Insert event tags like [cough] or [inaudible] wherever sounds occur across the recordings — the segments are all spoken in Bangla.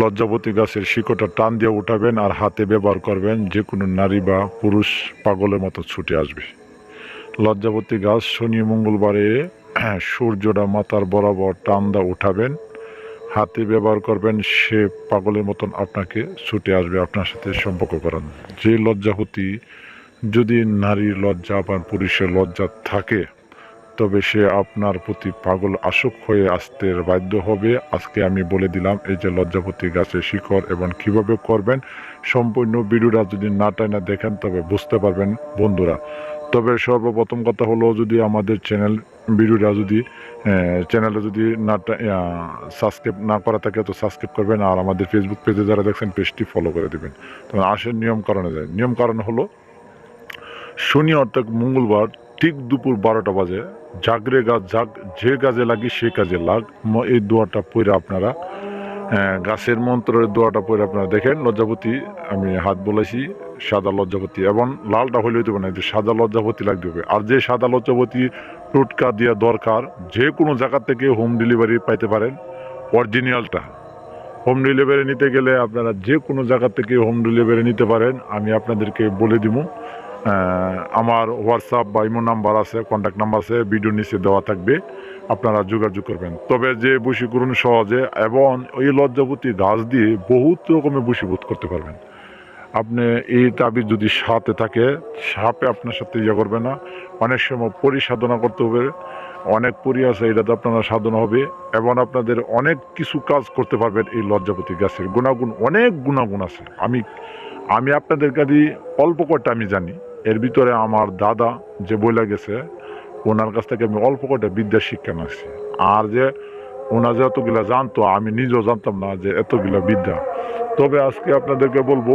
লজ্জাবতী গাছের শিকড়টা টান দিয়ে উঠাবেন আর হাতে ব্যবহার করবেন যে কোনো নারী বা পুরুষ পাগলের মতো ছুটে আসবে। লজ্জাবতী গাছ শনি মঙ্গলবারে [clears throat] সূর্যটা মাথার বরাবর টান দা উঠাবেন, হাতে ব্যবহার করবেন, সে পাগলের মতন আপনাকে ছুটে আসবে, আপনার সাথে সম্পর্ক করান যে লজ্জাবতী যদি নারীর লজ্জা বা পুরুষের লজ্জা থাকে তবে সে আপনার প্রতি পাগল আসক হয়ে আসতে বাধ্য হবে। আজকে আমি বলে দিলাম, এই যে লজ্জাপতি গাছের শিকড় এবং কীভাবে করবেন, সম্পূর্ণ ভিডিওটা যদি না টাইনা দেখেন তবে বুঝতে পারবেন বন্ধুরা। তবে সর্বপ্রথম কথা হলো, যদি আমাদের চ্যানেল, ভিডিওটা যদি চ্যানেলটা যদি না সাবস্ক্রাইব না করা থাকে তো সাবস্ক্রাইব করবেন আর আমাদের ফেসবুক পেজে যারা দেখছেন পেজটি ফলো করে দেবেন। তো আসেন নিয়ম কারণে যায় নিয়ম কারণ হলো, শনি অর্থাৎ মঙ্গলবার ঠিক দুপুর বারোটা বাজে। জাগরে গাছ জাগ যে কাজে লাগি সে কাজে লাগ। এই দোয়াটা পড়ে আপনারা গাছের মন্ত্রের দোয়াটা পড়ে আপনারা দেখেন। লজ্জাপতি, আমি হাত বলেছি সাদা লজ্জাপতি, এবং লালটা হইলে দেবো না সাদা লজ্জাপতি লাগতে হবে। আর যে সাদা লজ্জাপতি টোটকা দেওয়া দরকার, যে কোনো জায়গা থেকে হোম ডেলিভারি পাইতে পারেন, অরিজিনালটা। হোম ডেলিভারি নিতে গেলে আপনারা যে কোনো জায়গা থেকে হোম ডেলিভারি নিতে পারেন, আমি আপনাদেরকে বলে দিব আমার হোয়াটসঅ্যাপ বা ইমো নাম্বার আছে কন্ট্যাক্ট নাম্বার আছে ভিডিও নিচে দেওয়া থাকবে, আপনারা যোগাযোগ করবেন। তবে যে বশীকরণ সহজে এবং এই লজ্জাপতি গাছ দিয়ে বহুত রকমের বশীভূত করতে পারবেন। আপনি এই তাবিজ যদি সাথে থাকে, সাপে আপনার সাথে ইয়ে করবে না। অনেক সময় পরিসাধনা করতে হবে, অনেক পরি আছে, এটাতে আপনারা সাধনা হবে এবং আপনাদের অনেক কিছু কাজ করতে পারবেন এই লজ্জাপতি গাছের গুণাগুণ, অনেক গুণাগুণ আছে। আমি আমি আপনাদের কাছে অল্প কটা আমি জানি। এর ভিতরে আমার দাদা যে বইলা গেছে, ওনার কাছ থেকে আমি অল্প কটা বিদ্যা শিক্ষা নিয়েছি আর যে ওনার যে এতগুলা জানতো, আমি নিজেও জানতাম না যে এতগুলা বিদ্যা। তবে আজকে আপনাদেরকে বলব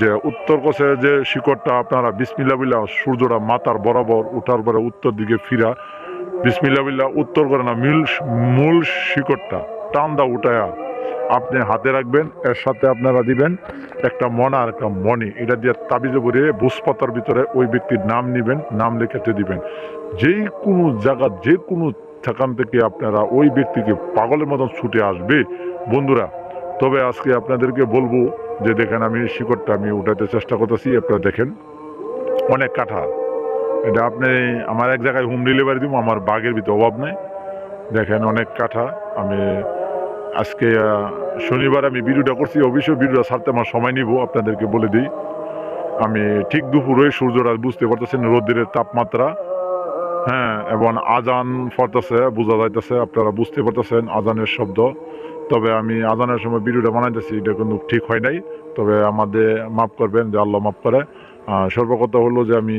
যে উত্তর কোষে যে শিকড়টা আপনারা বিসমিল্লা বিল্লা সূর্যটা মাথার বরাবর উঠার পরে উত্তর দিকে ফিরা, বিসমিল্লা বিল্লা উত্তর করে না, মিল মূল শিকড়টা টান দা উঠায়া আপনি হাতে রাখবেন, এর সাথে আপনারা দিবেন একটা মনা আর একটা মনি এটা দিয়ে তাবিজে ভরিয়ে বুসপাতার ভিতরে ওই ব্যক্তির নাম নিবেন, নাম লেখাতে দিবেন। যেই কোনো জায়গা, যে কোনো সেখান থেকে আপনারা ওই ব্যক্তিকে পাগলের মতন ছুটে আসবে। বন্ধুরা, তবে আজকে আপনাদেরকে বলব যে দেখেন, আমি শিকড়টা আমি উঠাতে চেষ্টা করতেছি, আপনারা দেখেন। অনেক কাঠা এটা আপনি আমার এক জায়গায় হোম ডেলিভারি দিব, আমার বাঘের ভিতরে অভাব নেই। দেখেন, অনেক কাঠা আমি আজকে শনিবার আমি ভিডিওটা করছি, অবশ্যই ভিডিওটা ছাড়তে আমার সময় নিব, আপনাদেরকে বলে দিই। আমি ঠিক দুপুরে সূর্যটা বুঝতে পারতেছেন, রোদের তাপমাত্রা হ্যাঁ এবং আজান ফরতেছে বোঝা যাইতেছে, আপনারা বুঝতে পারতেছেন আজানের শব্দ। তবে আমি আজানের সময় ভিডিওটা বানাইতেছি, এটা কিন্তু ঠিক হয় নাই। তবে আমাদের মাফ করবেন, যে আল্লাহ মাফ করে। সর্বকথা হলো যে আমি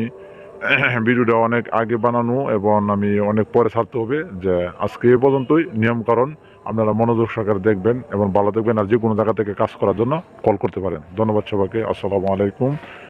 [clears throat] ভিডিওটা অনেক আগে বানানো, এবং আমি অনেক পরে ছাড়তে হবে, যে আজকে এ পর্যন্তই নিয়মকরণ আপনারা মনোযোগ সহকারে দেখবেন এবং ভালো দেখবেন আর যে কোনো জায়গা থেকে কাজ করার জন্য কল করতে পারেন। ধন্যবাদ সবাইকে। আসসালামু আলাইকুম।